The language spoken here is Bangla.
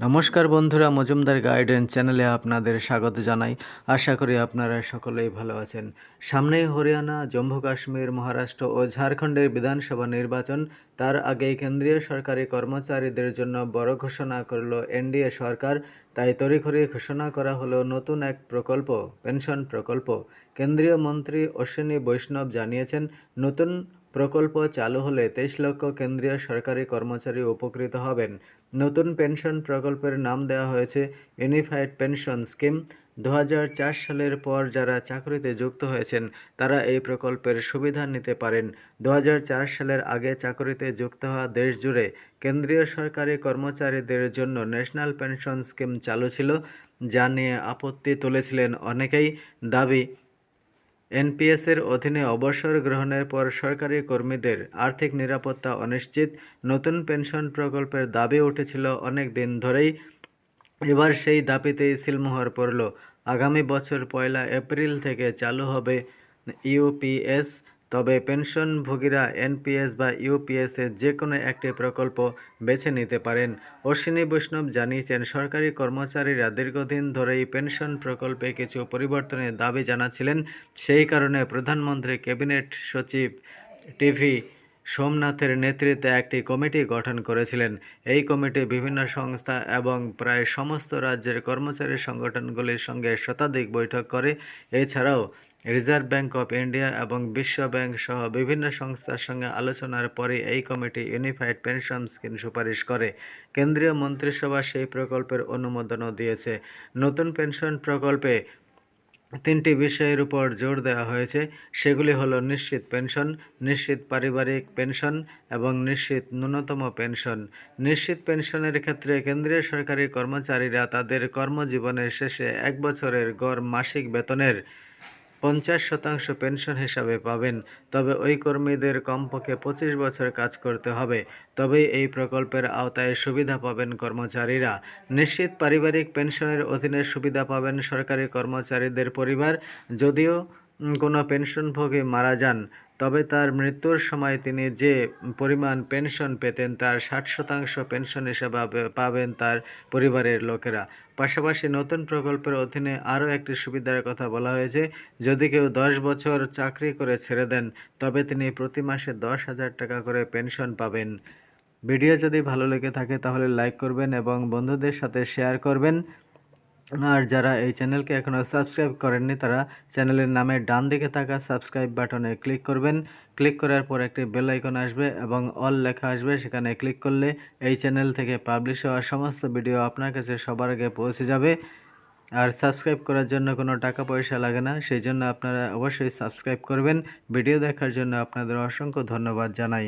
নমস্কার বন্ধুরা, মজুমদার গাইডেন্স চ্যানেলে আপনাদের স্বাগত জানাই। আশা করি আপনারা সকলেই ভালো আছেন। সামনেই হরিয়ানা, জম্মু কাশ্মীর, মহারাষ্ট্র ও ঝাড়খণ্ডের বিধানসভা নির্বাচন। তার আগেই কেন্দ্রীয় সরকারি কর্মচারীদের জন্য বড় ঘোষণা করল এনডিএ সরকার। তাই তড়িঘড়ি ঘোষণা করা হলো নতুন এক প্রকল্প, পেনশন প্রকল্প। কেন্দ্রীয় মন্ত্রী অশ্বিনী বৈষ্ণব জানিয়েছেন, নতুন প্রকল্প চালু হলে তেইশ লক্ষ কেন্দ্রীয় সরকারি কর্মচারী উপকৃত হবেন। নতুন পেনশন প্রকল্পের নাম দেওয়া হয়েছে ইউনিফাইড পেনশন স্কিম। দু হাজার চার সালের পর যারা চাকরিতে যুক্ত হয়েছেন, তারা এই প্রকল্পের সুবিধা নিতে পারেন। দু হাজার চার সালের আগে চাকরিতে যুক্ত হওয়া দেশ জুড়ে কেন্দ্রীয় সরকারি কর্মচারীদের জন্য ন্যাশনাল পেনশন স্কিম চালু ছিল, যা নিয়ে আপত্তি তুলেছিলেন অনেকেই। দাবি এনপিএসের অধীনে অবসর গ্রহণের পর সরকারি কর্মীদের আর্থিক নিরাপত্তা অনিশ্চিত। নতুন পেনশন প্রকল্পের দাবি উঠেছিল অনেক দিন ধরেই। এবার সেই দাবিতেই সিলমোহর পড়ল। আগামী বছর পয়লা এপ্রিল থেকে চালু হবে ইউপিএস তবে পেনশনভোগীরা এনপিএস বা ইউপিএসের যে কোনো একটি প্রকল্প বেছে নিতে পারেন। অশ্বিনী বৈষ্ণব জানিয়েছেন, সরকারি কর্মচারীরা দীর্ঘদিন ধরেই পেনশন প্রকল্পে কিছু পরিবর্তনের দাবি জানাচ্ছিলেন। সেই কারণে প্রধানমন্ত্রী ক্যাবিনেট সচিব টিভি সোমনাথের নেতৃত্বে একটি কমিটি গঠন করেছিলেন। এই কমিটি বিভিন্ন সংস্থা এবং প্রায় সমস্ত রাজ্যের কর্মচারী সংগঠনগুলির সঙ্গে শতাধিক বৈঠক করে। এছাড়াও রিজার্ভ ব্যাংক অফ ইন্ডিয়া এবং বিশ্ব ব্যাংক সহ বিভিন্ন সংস্থার সঙ্গে আলোচনার পরে এই কমিটি ইউনিফাইড পেনশন স্কিম সুপারিশ করে। কেন্দ্রীয় মন্ত্রিসভা সেই প্রকল্পের অনুমোদনও দিয়েছে। নতুন পেনশন প্রকল্পে তিনটি বিষয়ের উপর জোর দেওয়া হয়েছে। সেগুলি হলো নিশ্চিত পেনশন, নিশ্চিত পারিবারিক পেনশন এবং নিশ্চিত ন্যূনতম পেনশন। নিশ্চিত পেনশনের ক্ষেত্রে কেন্দ্রীয় সরকারি কর্মচারীরা তাদের কর্মজীবনের শেষে এক বছরের গড় মাসিক বেতনের পঞ্চাশ শতাংশ পেনশন হিসাবে পাবেন। তবে ওই কর্মীদের কমপক্ষে পঁচিশ বছর কাজ করতে হবে। তবেই এই প্রকল্পের আওতায় সুবিধা পাবেন কর্মচারীরা। নিশ্চিত পারিবারিক পেনশনের অধীনে সুবিধা পাবেন সরকারি কর্মচারীদের পরিবার। যদিও কোনো পেনশনভোগী মারা যান তবে তার মৃত্যুর সময় তিনি যে পরিমাণ পেনশন পেতেন, তার ষাট শতাংশ পেনশন হিসেবে পাবেন তার পরিবারের লোকেরা। পাশাপাশি নতুন প্রকল্পের অধীনে আরও একটি সুবিধার কথা বলা হয়েছে, যদি কেউ দশ বছর চাকরি করে ছেড়ে দেন, তবে তিনি প্রতি মাসে দশ হাজার টাকা করে পেনশন পাবেন। ভিডিও যদি ভালো লেগে থাকে তাহলে লাইক করবেন এবং বন্ধুদের সাথে শেয়ার করবেন। আর যারা এই চ্যানেলকে এখনও সাবস্ক্রাইব করেননি, তারা চ্যানেলের নামে ডান দিকে থাকা সাবস্ক্রাইব বাটনে ক্লিক করবেন। ক্লিক করার পর একটি বেল আইকন আসবে এবং অল লেখা আসবে। সেখানে ক্লিক করলে এই চ্যানেল থেকে পাবলিশ হওয়া সমস্ত ভিডিও আপনার কাছে সবার আগে পৌঁছে যাবে। আর সাবস্ক্রাইব করার জন্য কোনো টাকা পয়সা লাগে না, সেই জন্য আপনারা অবশ্যই সাবস্ক্রাইব করবেন। ভিডিও দেখার জন্য আপনাদের অসংখ্য ধন্যবাদ জানাই।